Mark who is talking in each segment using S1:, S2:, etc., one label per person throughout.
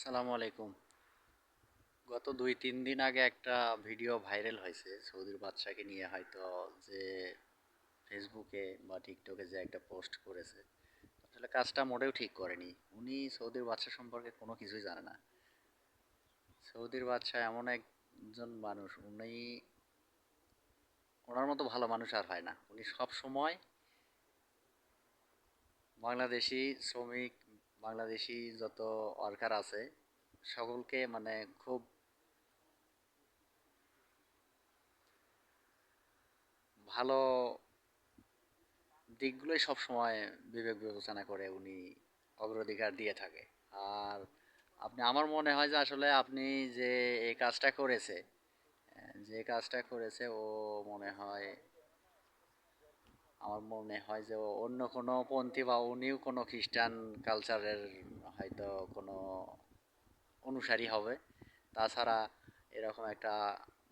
S1: আসসালামু আলাইকুম। গত দুই, তিন দিন আগে একটা ভিডিও ভাইরাল হয়েছে সৌদির বাদশাকে নিয়ে হয়তো যে ফেসবুকে বা টিকটকে যে একটা পোস্ট করেছে। আসলে কাজটা মোটেও ঠিক করেনি। উনি সৌদির বাদশা সম্পর্কে কোনো কিছুই জানে না। সৌদির বাদশা এমন একজন মানুষ, উনি ওনার মতো ভালো মানুষ আর হয় না। উনি সব সময় বাংলাদেশি শ্রমিক বাংলাদেশি যত ওয়ার্কার আছে, সকলকে মানে খুব ভালো দিকগুলোই সবসময় বিবেক বিবেচনা করে উনি অগ্রাধিকার দিয়ে থাকে। আর আপনি, আমার মনে হয় যে আসলে আপনি যে এই কাজটা করেছে, যে কাজটা করেছে ও মনে হয় আমার মনে হয় যে অন্য কোনো পন্থী বা উনিও কোনো খ্রিস্টান কালচারের হয়তো কোনো অনুসারী হবে। তাছাড়া এরকম একটা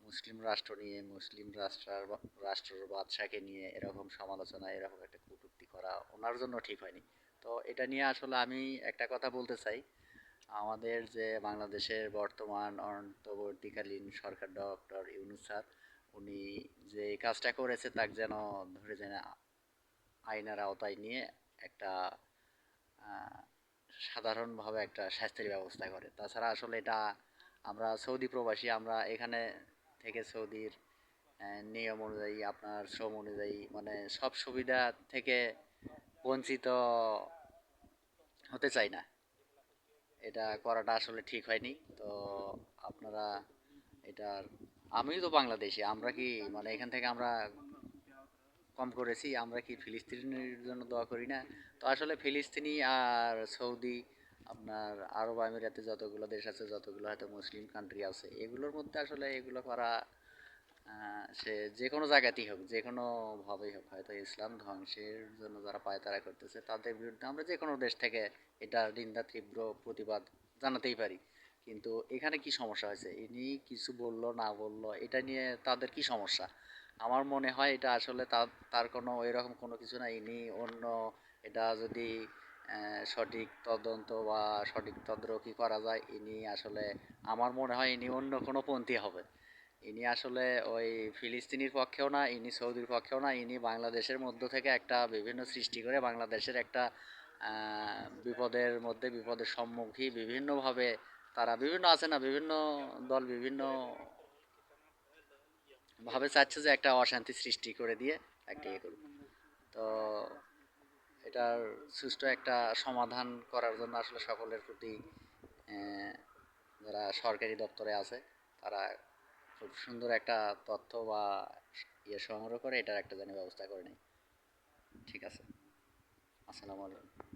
S1: মুসলিম রাষ্ট্র নিয়ে, মুসলিম রাষ্ট্রার রাষ্ট্রের বাদশাকে নিয়ে এরকম সমালোচনা এরকম একটা কটূক্তি করা ওনার জন্য ঠিক হয়নি। তো এটা নিয়ে আসলে আমি একটা কথা বলতে চাই। আমাদের যে বাংলাদেশের বর্তমান অন্তর্বর্তীকালীন সরকার ডক্টর ইউনুস স্যার, উনি যে কাজটা করেছে তাকে যেন ধরে যেন আইনের আওতায় নিয়ে একটা সাধারণভাবে একটা শাস্তির ব্যবস্থা করে। তাছাড়া আসলে এটা আমরা সৌদি প্রবাসী, আমরা এখানে থেকে সৌদির নিয়ম অনুযায়ী, আপনার শ্রম অনুযায়ী মানে সব সুবিধা থেকে বঞ্চিত হতে চাই না। এটা করাটা আসলে ঠিক হয়নি। তো আপনারা এটার, আমিও তো বাংলাদেশি, আমরা কি মানে এখান থেকে আমরা কম করেছি, আমরা কি ফিলিস্তিনের জন্য দোয়া করি না? তো আসলে ফিলিস্তিনি আর সৌদি, আপনার আরব আমিরাতে যতগুলো দেশ আছে, যতগুলো হয়তো মুসলিম কান্ট্রি আছে, এগুলোর মধ্যে আসলে এগুলো করা সে যে কোনো জায়গাতেই হোক, যে কোনোভাবেই হোক, হয়তো ইসলাম ধ্বংসের জন্য যারা পায়তারা করতেছে, তাদের বিরুদ্ধে আমরা যে কোনো দেশ থেকে এটা নিন্দা, তীব্র প্রতিবাদ জানাতেই পারি। কিন্তু এখানে কি সমস্যা হয়েছে? ইনি কিছু বলল, না বলল, এটা নিয়ে তাদের কি সমস্যা? আমার মনে হয় এটা আসলে তার তার কোনো এরকম কোনো কিছু না ইনি অন্য, এটা যদি সঠিক তদন্ত বা সঠিক তদ্রকি করা যায়, ইনি আসলে, আমার মনে হয় ইনি অন্য কোনো পন্থী হবে। ইনি আসলে ওই ফিলিস্তিনির পক্ষেও না, ইনি সৌদির পক্ষেও না, ইনি বাংলাদেশের মধ্য থেকে একটা বিভিন্ন সৃষ্টি করে বাংলাদেশের একটা বিপদের মধ্যে, বিপদের সম্মুখী বিভিন্নভাবে তারা, বিভিন্ন আছে না, বিভিন্ন দল, বিভিন্ন ভাবে চাচ্ছে যে একটা অশান্তি সৃষ্টি করে দিয়ে একটা ইয়ে করবে তো এটার সুষ্ঠু একটা সমাধান করার জন্য আসলে সকলের প্রতি যারা সরকারি দপ্তরে আছে, তারা খুব সুন্দর একটা তথ্য বা ইয়ে সংগ্রহ করে এটার একটা যেন ব্যবস্থা করে নেই ঠিক আছে। আসসালামু আলাইকুম।